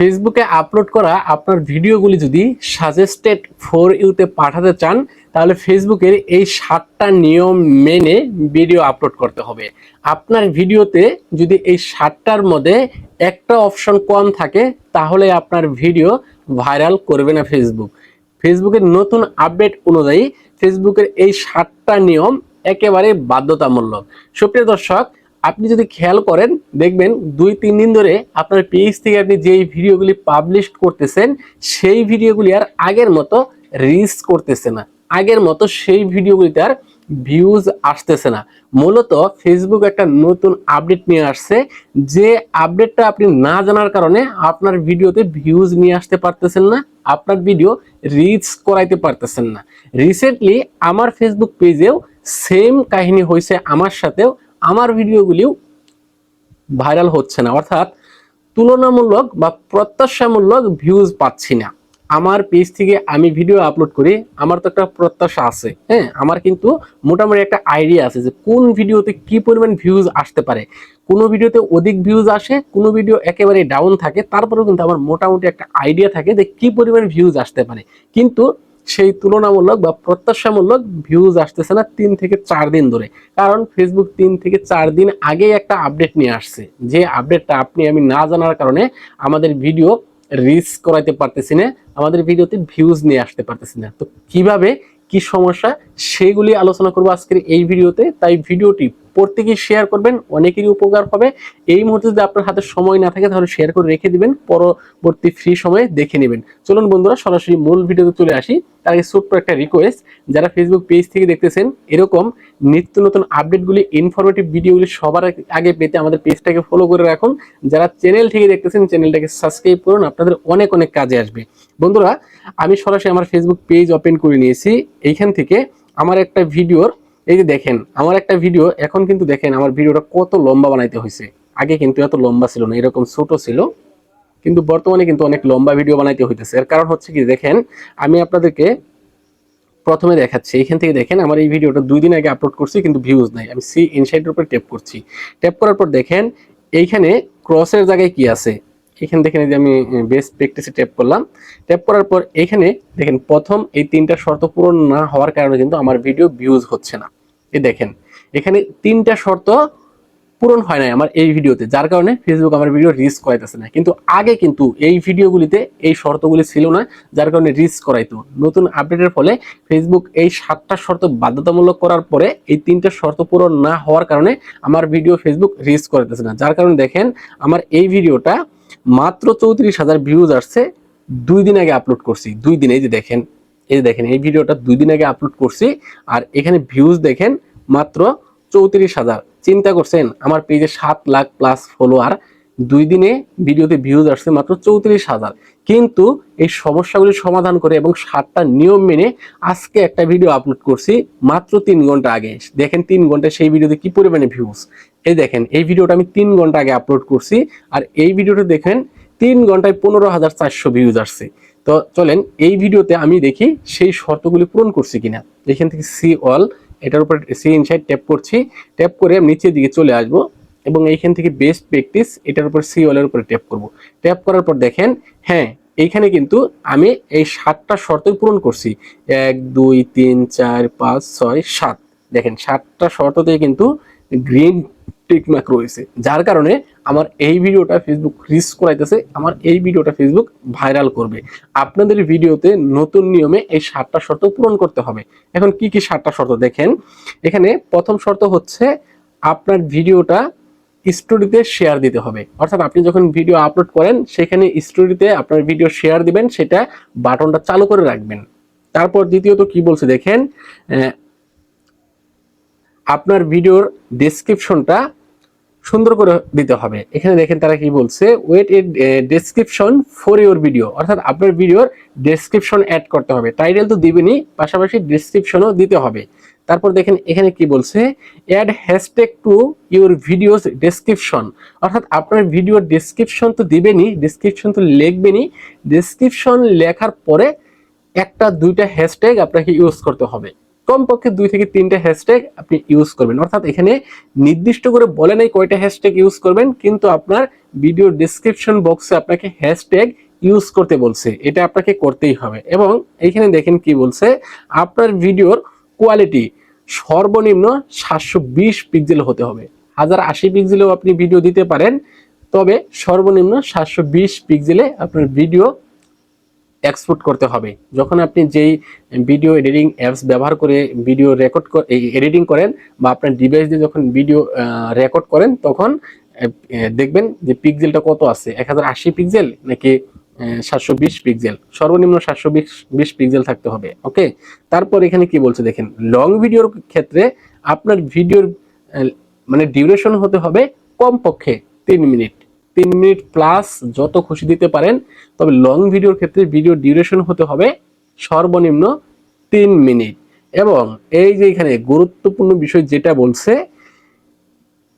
ফেসবুকে আপলোড করা আপনার ভিডিওগুলি যদি সাজেস্টেড ফর ইউতে পাঠাতে চান, তাহলে ফেসবুকের এই সাতটা নিয়ম মেনে ভিডিও আপলোড করতে হবে। আপনার ভিডিওতে যদি এই সাতটার মধ্যে একটা অপশন কম থাকে, তাহলে আপনার ভিডিও ভাইরাল করবে না ফেসবুক ফেসবুকের নতুন আপডেট অনুযায়ী ফেসবুকের এই সাতটা নিয়ম একেবারে বাধ্যতামূলক। সুপ্রিয় দর্শক আপনি যদি খেয়াল করেন, দেখবেন দুই, তিন দিন ধরে আপনার পেজ থেকে আপনি যেই ভিডিওগুলি পাবলিশ করতেছেন, সেই ভিডিওগুলি আর আগের মতো রিচ করতেছে না। আগের মতো সেই ভিডিওগুলিতে আর ভিউজ আসতেছে না। মূলত ফেসবুক একটা নতুন আপডেট নিয়ে আসছে, যে আপডেটটা আপনি না জানার কারণে আপনার ভিডিওতে ভিউজ নিয়ে আসতে পারতেছেন না, আপনার ভিডিও রিচ করাইতে পারতেছেন না। রিসেন্টলি আমার ফেসবুক পেজেও সেম কাহিনী হয়েছে আমার সাথেও। আমার ভিডিওগুলিও ভাইরাল হচ্ছে না, অর্থাৎ তুলনামূলক বা প্রত্যাশামূলক ভিউজ পাচ্ছি না। আমার পেজ থেকে আমি ভিডিও আপলোড করি, আমার তো একটা প্রত্যাশা আছে হ্যাঁ? আমার কিন্তু মোটামুটি একটা আইডিয়া আছে যে কোন ভিডিওতে কি পরিমাণ ভিউজ আসতে পারে। কোনো ভিডিওতে অধিক ভিউজ আসে, কোনো ভিডিও একেবারে ডাউন থাকে, তারপরেও কিন্তু আমার মোটামুটি একটা আইডিয়া থাকে যে কি পরিমাণ ভিউজ আসতে পারে। কিন্তু সেই তুলনামূলক বা প্রত্যাশামূলক ভিউজ আসতেছে না তিন থেকে চার দিন ধরে। কারণ ফেসবুক তিন থেকে চার দিন আগে একটা আপডেট নিয়ে আসছে। যে আপডেটটা আপনি, আমি না জানার কারণে আমাদের ভিডিও রিচ করাইতে পারতেছি না, আমাদের ভিডিওতে ভিউজ নিয়ে আসতে পারতেছি না। তো কীভাবে, কি সমস্যা সেগুলি আলোচনা করব আজকের এই ভিডিওতে। তাই ভিডিওটি প্রত্যেকেই শেয়ার করবেন, অনেকেরই উপকার হবে। এই মুহূর্তে যদি আপনার হাতে সময় না থাকে, তাহলে শেয়ার করে রেখে দিবেন, পরবর্তী ফ্রি সময়ে দেখে নেবেন। চলুন বন্ধুরা, সরাসরি মূল ভিডিওতে চলে আসি। তার আগে ছোট্ট একটা রিকোয়েস্ট যারা ফেসবুক পেজ থেকে দেখতেছেন, এরকম নিত্য নতুন আপডেটগুলি ইনফরমেটিভ ভিডিওগুলি সবার আগে পেতে আমাদের পেজটাকে ফলো করে রাখুন। যারা চ্যানেল থেকে দেখতেছেন চ্যানেলটাকে সাবস্ক্রাইব করুন, আপনাদের অনেক অনেক কাজে আসবে। বন্ধুরা, আমি সরাসরি আমার ফেসবুক পেজ ওপেন করে নিয়েছি। এইখান থেকে আমার একটা ভিডিওর, এই যে দেখেন, আমার একটা ভিডিও, এখন কিন্তু দেখেন আমার ভিডিওটা কত লম্বা বানাইতে হয়েছে আগে কিন্তু এত লম্বা ছিল না, এরকম ছোট ছিল। কিন্তু বর্তমানে কিন্তু অনেক লম্বা ভিডিও বানাইতে হইতেছে। এর কারণ হচ্ছে কি, দেখেন, আমি আপনাদেরকে প্রথমে দেখাচ্ছি। এখান থেকে দেখেন, আমার এই ভিডিওটা দুই দিন আগে আপলোড করছি, কিন্তু ভিউজ নাই। আমি সি ইনসাইডের উপর ট্যাপ করছি। ট্যাপ করার পর দেখেন, এইখানে ক্রসের জায়গায় কি আছে? এখানে দেখেন যে আমি বেস্ট প্র্যাকটিসে ট্যাপ করলাম। ট্যাপ করার পর এখানে দেখেন প্রথম এই তিনটা শর্ত পূরণ না হওয়ার কারণে কিন্তু আমার ভিডিও ভিউজ হচ্ছে না। এই দেখেন, এখানে তিনটা শর্ত পূরণ হয় নাই আমার এই ভিডিওতে যার কারণে ফেসবুক আমার ভিডিও রিচ করাইতেছে না। কিন্তু আগে কিন্তু এই ভিডিওগুলিতে এই শর্তগুলি ছিল না, যার কারণে রিচ করাইতো। নতুন আপডেটের ফলে ফেসবুক এই সাতটা শর্ত বাধ্যতামূলক করার পরে এই তিনটা শর্ত পূরণ না হওয়ার কারণে আমার ভিডিও ফেসবুক রিচ করাইতেছে না। যার কারণে দেখেন, আমার এই ভিডিওটা মাত্র চৌত্রিশ হাজার ভিউজ আসছে, দুই দিন আগে আপলোড করছি। দুই দিন, এই যে দেখেন, এই যে দেখেন, এই ভিডিওটা দুই দিন আগে আপলোড করছি, আর এখানে ভিউজ দেখেন মাত্র চৌত্রিশ হাজার। চিন্তা করছেন, আমার পেজে সাত লাখ প্লাস ফলোয়ার দুই দিনে ভিডিওতে ভিউজ আসছে মাত্র চৌত্রিশ হাজার। কিন্তু এই সমস্যাগুলি সমাধান করে এবং সাতটা নিয়ম মেনে আজকে একটা ভিডিও আপলোড করছি মাত্র তিন ঘণ্টা আগে। দেখেন তিন ঘণ্টা সেই ভিডিওতে কি পরিমাণে ভিউজ এই দেখেন, এই ভিডিওটা আমি তিন ঘণ্টা আগে আপলোড করছি আর এই ভিডিওটা দেখেন তিন ঘন্টায় পনেরো হাজার চারশো ভিউজ আসছে। তো চলেন, এই ভিডিওতে আমি দেখি সেই শর্তগুলি পূরণ করছি কিনা। এখান থেকে সি অল এটার উপর সি ইনসাইড ট্যাপ করছি। ট্যাপ করে আমি নিচের দিকে চলে আসব। এবং এইখান থেকে বেস্ট প্র্যাকটিস এটার উপর সি অলের উপরে ট্যাপ করব। ট্যাপ করার পর দেখেন হ্যাঁ এইখানে কিন্তু আমি এই সাতটা শর্তই পূরণ করছি। এক, দুই, তিন, চার, পাঁচ, ছয়, সাত। দেখেন, সাতটা শর্ততে কিন্তু গ্রিন টিকমার্ক রয়েছে। যার কারণে আমার এই ভিডিওটা ফেসবুক রিচ করাইতেছে, আমার এই ভিডিওটা ফেসবুক ভাইরাল করবে। আপনাদের ভিডিওতে নতুন নিয়মে এই সাতটা শর্ত পূরণ করতে হবে। এখন কি কি সাতটা শর্ত? দেখেন, এখানে প্রথম শর্ত হচ্ছে আপনার ভিডিওটা স্টোরিতে শেয়ার দিতে হবে। অর্থাৎ আপনি যখন ভিডিও আপলোড করেন, সেখানে স্টোরিতে আপনার ভিডিও শেয়ার দিবেন, সেটা বাটনটা চালু করে রাখবেন। তারপর দ্বিতীয়ত কি বলছে দেখেন আপনার ভিডিওর ডেসক্রিপশনটা সুন্দর করে দিতে হবে। এখানে দেখেন তারা কি বলছে wait a description for your video অর্থাৎ আপনার ভিডিওর ডেসক্রিপশন অ্যাড করতে হবে। টাইটেল তো দিবেনই, পাশাপাশি ডেসক্রিপশনও দিতে হবে। তারপর দেখেন এখানে কি বলছে add hashtag to your videos description অর্থাৎ আপনার ভিডিওর ডেসক্রিপশন তো দিবেনই ডেসক্রিপশন তো লিখবেনই। ডেসক্রিপশন লেখার পরে একটা, দুইটা হ্যাশট্যাগ আপনাকে ইউজ করতে হবে। কমপক্ষে দুই থেকে তিনটা হ্যাশট্যাগ আপনি ইউজ করবেন। অর্থাৎ এখানে নির্দিষ্ট করে বলে নাই কয়টা হ্যাশট্যাগ ইউজ করবেন, কিন্তু আপনার ভিডিও ডেসক্রিপশন বক্সে আপনাকে হ্যাশট্যাগ ইউজ করতে বলছে। এটা আপনাকে করতেই হবে। এবং এইখানে দেখেন কি বলছে, আপনার ভিডিওর কোয়ালিটি সর্বনিম্ন সাতশো বিশ পিক্সেল হতে হবে। হাজার আশি পিক্সেলেও আপনি ভিডিও দিতে পারেন, তবে সর্বনিম্ন সাতশো বিশ পিক্সেলে আপনার ভিডিও এক্সপোর্ট করতে হবে। যখন আপনি যেই ভিডিও এডিটিং অ্যাপস ব্যবহার করে ভিডিও রেকর্ড এডিটিং করেন বা আপনার ডিভাইস দিয়ে যখন ভিডিও রেকর্ড করেন, তখন দেখবেন যে পিক্সেলটা কত আছে? এক হাজার আশি পিক্সেল নাকি সাতশো বিশ পিক্সেল সর্বনিম্ন সাতশো বিশ পিক্সেল থাকতে হবে ওকে তারপর এখানে কি বলছে দেখেন লং ভিডিওর ক্ষেত্রে আপনার ভিডিওর মানে ডিউরেশন হতে হবে কমপক্ষে তিন মিনিট। তিন মিনিট প্লাস যত খুশি দিতে পারেন, তবে লং ভিডিওর ক্ষেত্রে ভিডিও ডিউরেশন হতে হবে সর্বনিম্ন তিন মিনিট। এবং এই যে এখানে গুরুত্বপূর্ণ বিষয় যেটা বলছে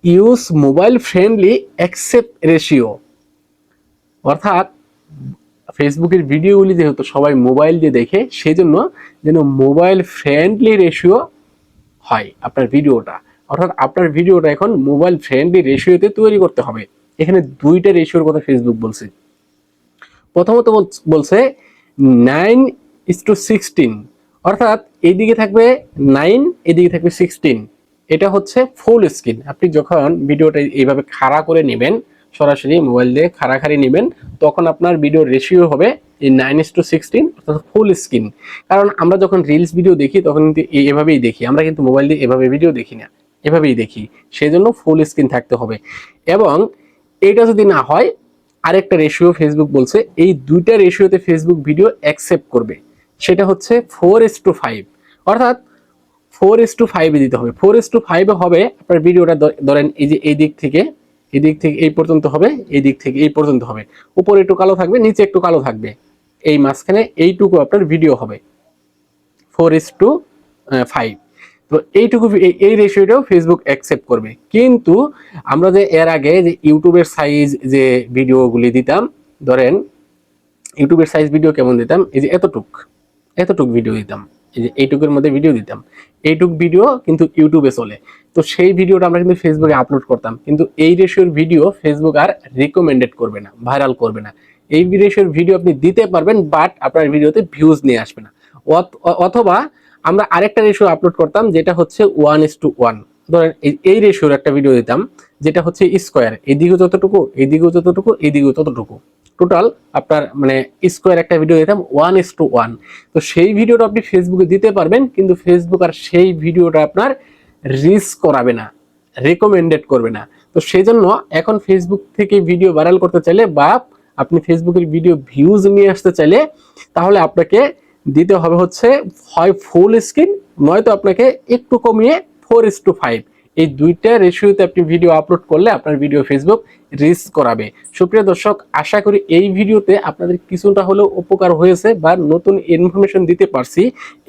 use mobile friendly accept ratio অর্থাৎ ফেসবুকের ভিডিওগুলি যেহেতু সবাই মোবাইল দিয়ে দেখে, সেজন্য যেন মোবাইল ফ্রেন্ডলি রেশিও হয় আপনার ভিডিওটা অর্থাৎ আপনার ভিডিওটা এখন মোবাইল ফ্রেন্ডলি রেশিওতে তৈরি করতে হবে। এখানে দুইটা রেশিওর কথা ফেসবুক বলছে। প্রথমত বলছে নাইন ইস টু সিক্সটিন অর্থাৎ এইদিকে থাকবে নাইন এদিকে থাকবে সিক্সটিন এটা হচ্ছে ফুল স্ক্রিন আপনি যখন ভিডিওটা এইভাবে খাড়া করে নেবেন সরাসরি মোবাইল দিয়ে খাড়াখাড়ি নেবেন, তখন আপনার ভিডিওর রেশিও হবে এই নাইন ইস টু সিক্সটিন অর্থাৎ ফুল স্ক্রিন কারণ আমরা যখন রিলস ভিডিও দেখি, তখন কিন্তু এভাবেই দেখি। আমরা কিন্তু মোবাইল দিয়ে এভাবে ভিডিও দেখি না, এভাবেই দেখি। সেজন্য ফুল স্ক্রিন থাকতে হবে। এবং এটা যদি না হয়, আরেকটা রেশিও ফেসবুক বলছে, এই দুইটা রেশিওতে ফেসবুক ভিডিও অ্যাকসেপ্ট করবে। সেটা হচ্ছে ফোর এস টু ফাইভ অর্থাৎ ফোর এস টু ফাইভে দিতে হবে। ফোর এস টু ফাইভে হবে, আপনার ভিডিওটা ধরেন এই যে এই দিক থেকে এই দিক থেকে এই পর্যন্ত হবে এই দিক থেকে এই পর্যন্ত হবে। উপরে একটু কালো থাকবে, নিচে একটু কালো থাকবে। এই মাঝখানে এইটুকু আপনার ভিডিও হবে। ফোর ইস টু ফাইভ তো এইটুকু এই- রেশিওটাও ফেসবুক অ্যাকসেপ্ট করবে। কিন্তু আমরা যে এর আগে যে ইউটিউবের সাইজ যে ভিডিওগুলি দিতাম, ধরেন, ইউটিউবের সাইজ ভিডিও কেমন দিতাম? এই যে এতটুক এতটুক ভিডিও দিতাম। এইটুকের মধ্যে ভিডিও দিতাম। এইটুক ভিডিও কিন্তু ইউটিউবে চলে। তো সেই ভিডিওটা আমরা কিন্তু ফেসবুকে আপলোড করতাম। কিন্তু এই রেশিওর ভিডিও ফেসবুক আর রিকমেন্ডেড করবে না ভাইরাল করবে না। এই রেশিওর ভিডিও আপনি দিতে পারবেন বাট আপনার ভিডিওতে ভিউজ নিয়ে আসবে না। অথ- অথবা আমরা আরেকটা রেশিও আপলোড করতাম, যেটা হচ্ছে ওয়ান ইস টু ওয়ান ধরেন এই রেশিওর একটা ভিডিও দিতাম, যেটা হচ্ছে স্কোয়ার এদিকেও যতটুকু এদিকেও যতটুকু, এদিকেও ততটুকু। টোটাল আপনার মানে স্কোয়ার একটা ভিডিও দিতাম ওয়ান ইস টু ওয়ান তো সেই ভিডিওটা আপনি ফেসবুকে দিতে পারবেন, কিন্তু ফেসবুক আর সেই ভিডিওটা আপনার রিস করাবে না রেকমেন্ডেড করবে না। তো সেই জন্য এখন ফেসবুক থেকে ভিডিও ভাইরাল করতে চাইলে বা আপনি ফেসবুকের ভিডিও ভিউজ নিয়ে আসতে চাইলে, তাহলে আপনাকে দিতে হবে হচ্ছে, হয় ফুল স্ক্রিন নয়তো আপনাকে একটু কমিয়ে ফোর ইস টু ফাইভ এই দুইটা রেশিওতে আপনি ভিডিও আপলোড করলে আপনার ভিডিও ফেসবুক রিচ করাবে। সুপ্রিয় দর্শক, আশা করি এই ভিডিওতে আপনাদের কিছুটা হলেও উপকার হয়েছে বা নতুন ইনফরমেশন দিতে পারছি।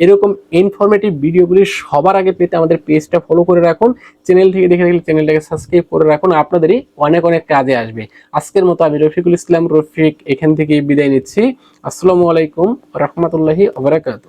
এরকম ইনফরমেটিভ ভিডিওগুলি সবার আগে পেতে আমাদের পেজটা ফলো করে রাখুন। চ্যানেল থেকে দেখে থাকলে চ্যানেলটাকে সাবস্ক্রাইব করে রাখুন। আপনাদেরই অনেক অনেক কাজে আসবে। আজকের মতো আমি রফিকুল ইসলাম, রফিক, এখান থেকে বিদায় নিচ্ছি। আসসালামু আলাইকুম, রহমতুল্লাহি ওবরাকাতু